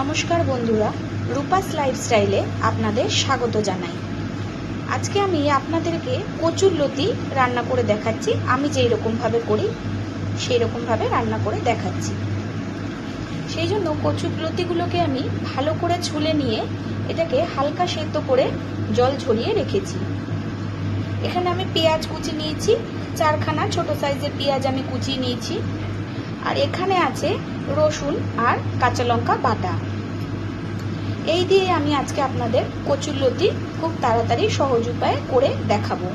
নমস্কার বন্ধুরা, রূপাস লাইফস্টাইলে আপনাদের স্বাগত জানাই। আজকে আমি আপনাদেরকে কচুর লতি রান্না করে দেখাচ্ছি। আমি যেই রকমভাবে করি, সেই রকমভাবে রান্না করে দেখাচ্ছি। সেই জন্য কচুর লতিগুলোকে আমি ভালো করে ছুলে নিয়ে এটাকে হালকা সেদ্ধ করে জল ঝরিয়ে রেখেছি। এখানে আমি পেঁয়াজ কুচি নিয়েছি, চারখানা ছোট সাইজের পেঁয়াজ আমি কুচিয়ে নিয়েছি। আর এখানে আছে রসুন আর কাঁচা লঙ্কা বাটা। এই দিয়ে আমি আজকে আপনাদের কচুরলতি খুব তাড়াতাড়ি সহজ উপায়ে করে দেখাবো।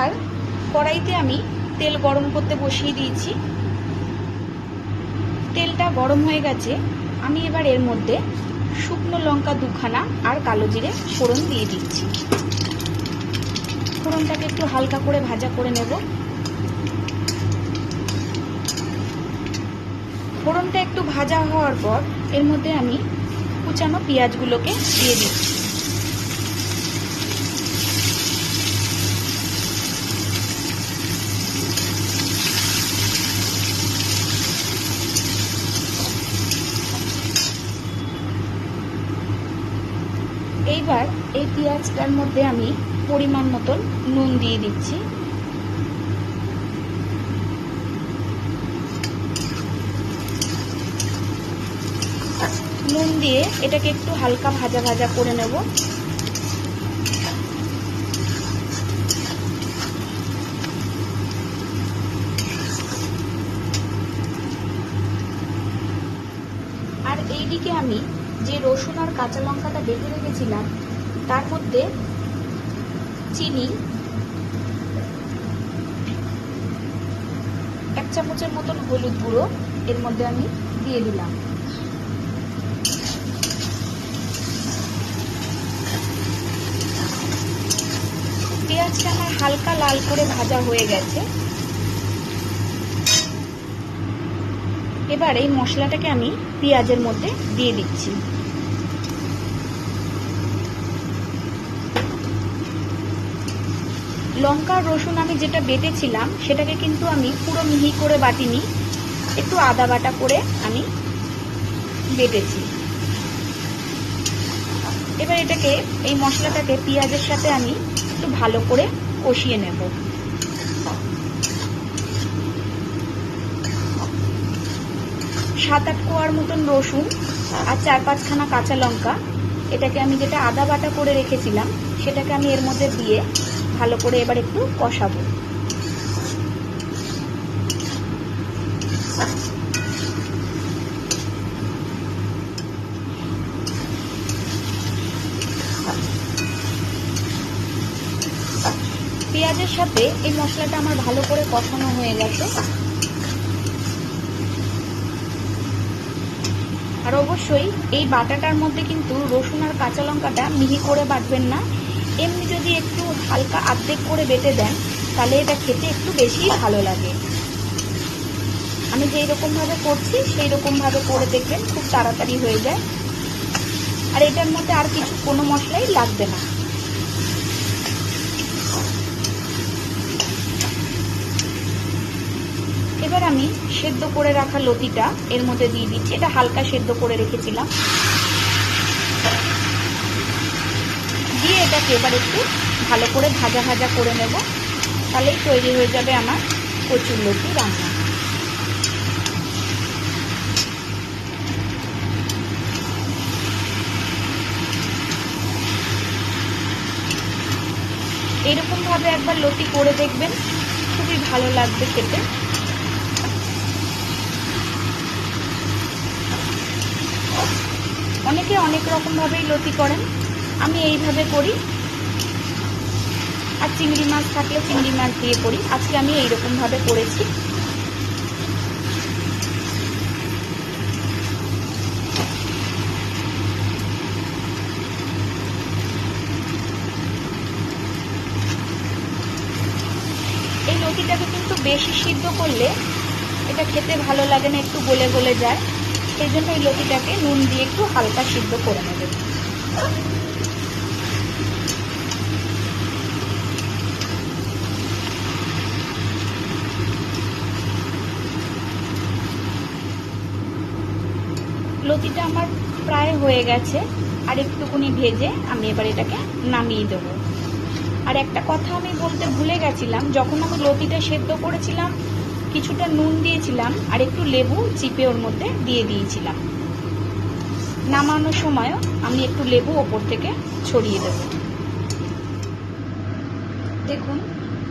আর কড়াইতে আমি তেল গরম করতে বসিয়ে দিয়েছি। তেলটা গরম হয়ে গেছে। আমি এবার এর মধ্যে শুকনো লঙ্কা দুখানা আর কালো জিরে ফোড়ন দিয়ে দিচ্ছি। ফোড়নটাকে একটু হালকা করে ভাজা করে নেব। ফোড়নটা একটু ভাজা হওয়ার পর এর মধ্যে আমি কুচানো পেঁয়াজগুলোকে দিয়ে দিচ্ছি। এইবার এই পেঁয়াজটার মধ্যে আমি পরিমাণ মতন নুন দিয়ে দিচ্ছি। নুন দিয়ে এটাকে একটু হালকা ভাজা ভাজা করে নেব। আর এইদিকে আমি যে রসুন আর কাঁচা লঙ্কাটা বেটে রেখেছিলাম, তার মধ্যে চিনি, এক চামচের মতন হলুদ গুঁড়ো এর মধ্যে আমি দিয়ে দিলাম। পেঁয়াজটা আমার হালকা লাল করে ভাজা হয়ে গেছে। এবার এই মশলাটাকে আমি পেঁয়াজের মধ্যে দিয়ে দিচ্ছি। লঙ্কা রসুন আমি যেটা বেটেছিলাম, সেটাকে কিন্তু আমি পুরো মিহি করে বাটিনি, একটু আদা বাটা করে আমি বেটেছি। এবার এটাকে, এই মশলাটাকে পেঁয়াজের সাথে আমি একটু ভালো করে কষিয়ে নেব। সাত আট কোয়ার মতন রসুন আর চার পাঁচখানা কাঁচা লঙ্কা। এটাকে আমি যেটা আদা বাটা করে রেখেছিলাম, সেটাকে আমি এর মধ্যে দিয়ে ভালো করে এবার একটু কষাবো। পেঁয়াজের সাথে এই মশলাটা আমার ভালো করে কষানো হয়ে গেছে। আর অবশ্যই এই বাটাটার মধ্যে কিন্তু রসুন আর কাঁচা লঙ্কাটা মিহি করে বাটবেন না। এমনি যদি একটু হালকা আর্ধেক করে বেটে দেন, তাহলে এটা খেতে একটু বেশি ভালো লাগে। আমি যেই রকমভাবে করছি, সেই রকমভাবে করে দেখবেন, খুব তাড়াতাড়ি হয়ে যায়। আর এটার মধ্যে আর কিছু কোনো মশলাই লাগবে না। এবার আমি সেদ্ধ করে রাখা লতিটা এর মধ্যে দিয়ে দিচ্ছি। এটা হালকা সেদ্ধ করে রেখেছিলাম। দিয়ে এটাকে এবার একটু ভালো করে ভাজা ভাজা করে নেব। তাহলেই তৈরি হয়ে যাবে আমার কচুর লতি রান্না। এরকমভাবে একবার লতি করে দেখবেন। খুবই ভালো লাগবে খেতে। অনেকে অনেক রকমভাবেই লতি করেন। আমি এইভাবে করি। আর চিংড়ি মাছ থাকলে চিংড়ি মাছ দিয়ে করি। আজকে আমি এইরকমভাবে করেছি। এই লতিটাকে কিন্তু বেশি সিদ্ধ করলে এটা খেতে ভালো লাগে না, একটু গলে গলে যায়। সেই জন্য এই লতিটাকে নুন দিয়ে একটু হালকা সিদ্ধ করে নেবেন লতিটা আমার প্রায় হয়ে গেছে, আর একটুকুনি ভেজে আমি এবার এটাকে নামিয়ে দেবো। আর একটা কথা আমি বলতে ভুলে গেছিলাম, যখন আমি লতিটা সেদ্ধ করেছিলাম কিছুটা নুন দিয়েছিলাম আর একটু লেবু চিপে ওর মধ্যে দিয়ে দিয়েছিলাম। নামানোর সময়ও আমি একটু লেবু ওপর থেকে ছড়িয়ে দেব। দেখুন,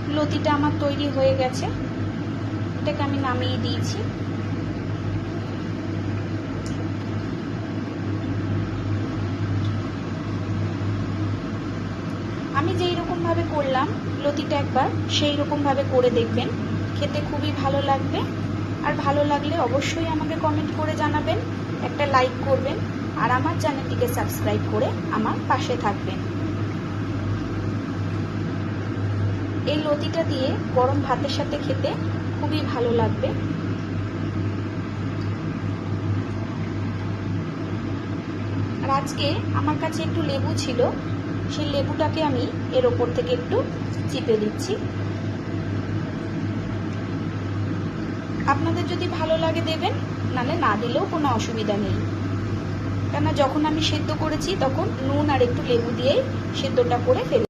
লতিটা আমার তৈরি হয়ে গেছে। এটাকে আমি নামিয়ে দিয়েছি। আমি যেই রকমভাবে করলাম, লতিটা একবার সেই রকমভাবে করে দেখবেন। খেতে খুবই ভালো লাগবে। আর ভালো লাগলে অবশ্যই আমাকে কমেন্ট করে জানাবেন, একটা লাইক করবেন, আর আমার চ্যানেলটিকে সাবস্ক্রাইব করে আমার পাশে থাকবেন। এই লতিটা দিয়ে গরম ভাতের সাথে খেতে খুবই ভালো লাগবে। আর আজকে আমার কাছে একটু লেবু ছিল, সেই লেবুটাকে আমি এর ওপর থেকে একটু চিপে দিচ্ছি। আপনাদের যদি ভালো লাগে দেবেন নালে না দিলেও কোনো অসুবিধা নেই। কেননা যখন আমি সেদ্ধ করেছি, তখন নুন আর একটু লেবু দিয়েই সেদ্ধটা করে ফেলি